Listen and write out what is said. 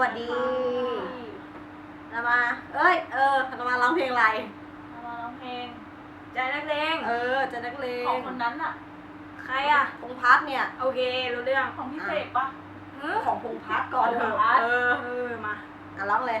วัสดีเรามา เอ้ย เออเรามาร้องเพลงอะไรเรามาร้องเพลง ใจนักเลง เออ ใจนักเลง ของคนนั้นอะใครอะพงพัฒเนี่ย โอเค รู้เรื่อง ของพี่เสกปะของพงพัฒก่อนเอเออ เออ มาอะร้องเลย